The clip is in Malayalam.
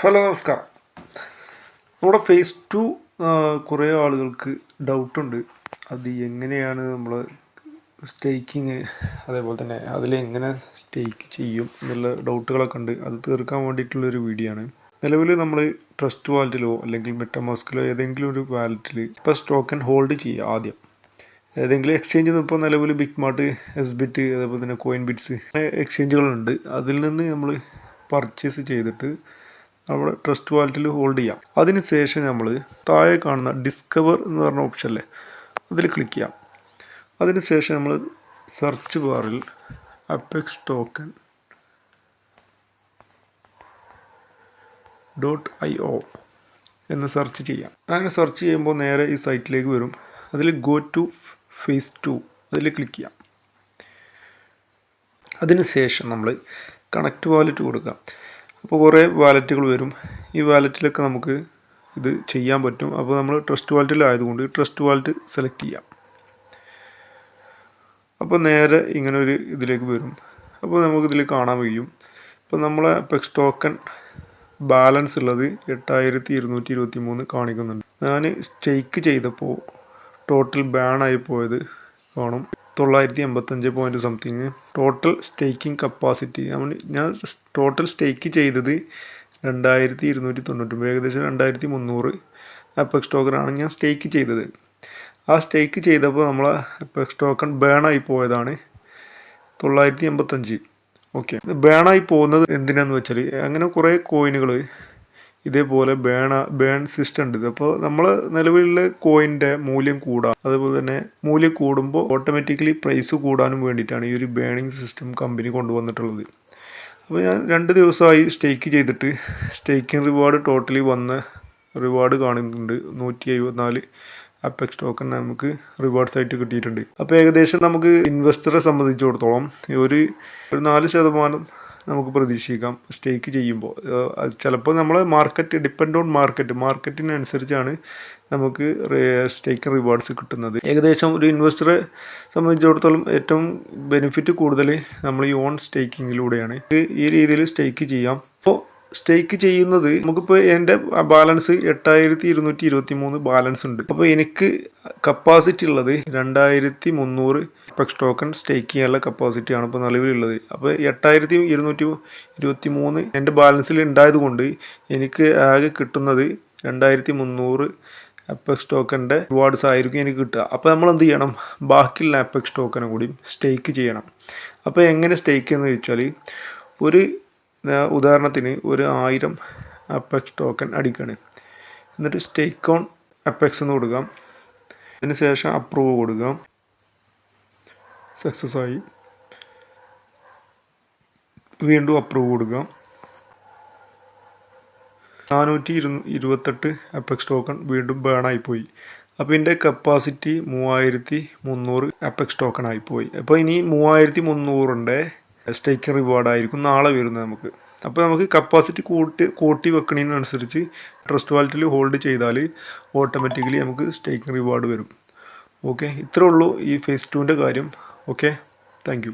ഹലോ നമസ്കാരം. നമ്മുടെ ഫേസ് ടു കുറേ ആളുകൾക്ക് ഡൗട്ടുണ്ട് അത് എങ്ങനെയാണ് നമ്മൾ സ്റ്റേക്കിങ് അതേപോലെ തന്നെ അതിലെങ്ങനെ സ്റ്റേക്ക് ചെയ്യും എന്നുള്ള ഡൗട്ടുകളൊക്കെ ഉണ്ട്. അത് തീർക്കാൻ വേണ്ടിയിട്ടുള്ളൊരു വീഡിയോ ആണ്. നിലവിൽ നമ്മൾ ട്രസ്റ്റ് വാലറ്റിലോ അല്ലെങ്കിൽ മെറ്റമാസ്കിലോ ഏതെങ്കിലും ഒരു വാലറ്റിൽ ഇപ്പോൾ സ്റ്റോക്കൻ ഹോൾഡ് ചെയ്യുക ആദ്യം. ഏതെങ്കിലും എക്സ്ചേഞ്ച് ഇപ്പോൾ നിലവിൽ ബിഗ് മാർട്ട് എസ് ബിറ്റ് അതേപോലെ തന്നെ കോയിൻ ബിറ്റ്സ് എക്സ്ചേഞ്ചുകളുണ്ട് അതിൽ നിന്ന് നമ്മൾ പർച്ചേസ് ചെയ്തിട്ട് നമ്മുടെ ട്രസ്റ്റ് വാലറ്റിൽ ഹോൾഡ് ചെയ്യാം. അതിന് ശേഷം നമ്മൾ താഴെ കാണുന്ന ഡിസ്കവർ എന്ന് പറഞ്ഞ ഓപ്ഷനല്ലേ അതിൽ ക്ലിക്ക് ചെയ്യാം. അതിന് ശേഷം നമ്മൾ സെർച്ച് ബാറിൽ apex token dot I O എന്ന് സെർച്ച് ചെയ്യാം. അങ്ങനെ സെർച്ച് ചെയ്യുമ്പോൾ നേരെ ഈ സൈറ്റിലേക്ക് വരും. അതിൽ ഗോ ടു ഫേസ് ടു അതിൽ ക്ലിക്ക് ചെയ്യാം. അതിന് ശേഷം നമ്മൾ കണക്റ്റ് വാലറ്റ് കൊടുക്കാം. അപ്പോൾ കുറേ വാലറ്റുകൾ വരും. ഈ വാലറ്റിലൊക്കെ നമുക്ക് ഇത് ചെയ്യാൻ പറ്റും. അപ്പോൾ നമ്മൾ ട്രസ്റ്റ് വാലറ്റിലായതുകൊണ്ട് ട്രസ്റ്റ് വാലറ്റ് സെലക്ട് ചെയ്യാം. അപ്പോൾ നേരെ ഇങ്ങനെ ഒരു ഇതിലേക്ക് വരും. അപ്പോൾ നമുക്കിതിൽ കാണാൻ കഴിയും. ഇപ്പോൾ നമ്മളെ പെക്സ് ടോക്കൺ ബാലൻസ് ഉള്ളത് എട്ടായിരത്തി ഇരുന്നൂറ്റി ഇരുപത്തി മൂന്ന് കാണിക്കുന്നുണ്ട്. ഞാൻ സ്റ്റേക്ക് ചെയ്തപ്പോൾ ടോട്ടൽ ബാണായി പോയത് കാണും. തൊള്ളായിരത്തി എൺപത്തഞ്ച് point something total staking capacity നമ്മൾ ഞാൻ ടോട്ടൽ സ്റ്റേക്ക് ചെയ്തത് രണ്ടായിരത്തി ഇരുന്നൂറ്റി തൊണ്ണൂറ്റൊമ്പത് ഏകദേശം രണ്ടായിരത്തി മുന്നൂറ് അപ്പെക്സ് സ്റ്റോക്കറാണ് ഞാൻ സ്റ്റേക്ക് ചെയ്തത്. ആ സ്റ്റേക്ക് ചെയ്തപ്പോൾ നമ്മൾ അപ്പെക്സ് ടോക്കൺ ബേണായി പോയതാണ് തൊള്ളായിരത്തി എൺപത്തഞ്ച് ഓക്കെ ബേണായി പോകുന്നത് എന്തിനാന്ന് വെച്ചാൽ അങ്ങനെ കുറേ കോയിനുകൾ ഇതേപോലെ ബേണ ബേൺ സിസ്റ്റം ഉണ്ട്. അപ്പോൾ നമ്മൾ നിലവിലുള്ള കോയിന്റെ മൂല്യം കൂടാം അതുപോലെ തന്നെ മൂല്യം കൂടുമ്പോൾ ഓട്ടോമാറ്റിക്കലി പ്രൈസ് കൂടാനും വേണ്ടിയിട്ടാണ് ഈ ഒരു ബേണിംഗ് സിസ്റ്റം കമ്പനി കൊണ്ടുവന്നിട്ടുള്ളത്. അപ്പോൾ ഞാൻ രണ്ട് ദിവസമായി സ്റ്റേക്ക് ചെയ്തിട്ട് സ്റ്റേക്കിംഗ് റിവാർഡ് ടോട്ടലി വന്ന റിവാർഡ് കാണുന്നുണ്ട്. നൂറ്റി എഴുപത്തിനാല് അപ്പെക്സ് ടോക്കൺ നമുക്ക് റിവാർഡ്സ് ആയിട്ട് കിട്ടിയിട്ടുണ്ട്. അപ്പോൾ ഏകദേശം നമുക്ക് ഇൻവെസ്റ്ററെ സംബന്ധിച്ചിടത്തോളം ഒരു ഒരു നാല് ശതമാനം നമുക്ക് പ്രതീക്ഷിക്കാം. സ്റ്റേക്ക് ചെയ്യുമ്പോൾ. ചിലപ്പോൾ നമ്മൾ മാർക്കറ്റ് ഡിപ്പെൻഡ് ഓൺ മാർക്കറ്റ് മാർക്കറ്റിനനുസരിച്ചാണ് നമുക്ക് സ്റ്റേക്ക് റിവാർഡ്സ് കിട്ടുന്നത്. ഏകദേശം ഒരു ഇൻവെസ്റ്ററെ സംബന്ധിച്ചിടത്തോളം ഏറ്റവും ബെനിഫിറ്റ് കൂടുതൽ നമ്മൾ ഈ ഓൺ സ്റ്റേക്കിങ്ങിലൂടെയാണ് ഈ രീതിയിൽ സ്റ്റേക്ക് ചെയ്യാം. അപ്പോൾ സ്റ്റേക്ക് ചെയ്യുന്നത് നമുക്കിപ്പോൾ എന്റെ ബാലൻസ് എട്ടായിരത്തി ഇരുന്നൂറ്റി ഇരുപത്തി മൂന്ന് ബാലൻസ് ഉണ്ട്. അപ്പോൾ എനിക്ക് കപ്പാസിറ്റി ഉള്ളത് രണ്ടായിരത്തി മുന്നൂറ് എക്സ് ടോക്കൺ സ്റ്റേക്ക് ചെയ്യാനുള്ള കപ്പാസിറ്റിയാണ് ഇപ്പോൾ നിലവിലുള്ളത്. അപ്പോൾ എട്ടായിരത്തി ഇരുന്നൂറ്റി ഇരുപത്തി മൂന്ന് എന്റെ ബാലൻസിൽ ഉണ്ടായത് കൊണ്ട് എനിക്ക് ആകെ കിട്ടുന്നത് രണ്ടായിരത്തി മുന്നൂറ് അപ്പെക്സ് ടോക്കന്റെ റിവാർഡ്സ് ആയിരിക്കും എനിക്ക് കിട്ടുക. അപ്പോൾ നമ്മൾ എന്ത് ചെയ്യണം? ബാക്കിയുള്ള അപ്പെക്സ് ടോക്കനും കൂടി സ്റ്റേക്ക് ചെയ്യണം. അപ്പോൾ എങ്ങനെ സ്റ്റേക്ക് എന്ന് ചോദിച്ചാൽ ഒരു ഉദാഹരണത്തിന് ഒരു ആയിരം അപ്പെക്സ് ടോക്കൺ അടിക്കുകയാണ് എന്നിട്ട് സ്റ്റേക്ക് ഓൺ അപ്പെക്സ് എന്ന് കൊടുക്കാം. അതിനുശേഷം അപ്രൂവ് കൊടുക്കാം. സക്സസ് ആയി വീണ്ടും അപ്രൂവ് കൊടുക്കാം. നാനൂറ്റി ഇരു ഇരുപത്തെട്ട് അപ്പെക്സ് ടോക്കൺ വീണ്ടും ബേണായി പോയി അപ്പോൾ ഇതിന്റെ കപ്പാസിറ്റി മൂവായിരത്തി മുന്നൂറ് അപ്പെക്സ് ടോക്കൺ ആയിപ്പോയി. അപ്പോൾ ഇനി മൂവായിരത്തി മുന്നൂറിന്റെ സ്റ്റേക്കിംഗ് റിവാർഡായിരിക്കും നാളെ വരുന്നത് നമുക്ക്. അപ്പോൾ നമുക്ക് കപ്പാസിറ്റി കൂട്ടി കൂട്ടി വെക്കണതിനനുസരിച്ച് ട്രസ്റ്റ് വാലറ്റിൽ ഹോൾഡ് ചെയ്താൽ ഓട്ടോമാറ്റിക്കലി നമുക്ക് സ്റ്റേക്കിംഗ് റിവാർഡ് വരും. ഓക്കെ ഇത്രേ ഉള്ളൂ ഈ ഫേസ് ടുവിന്റെ കാര്യം. Okay thank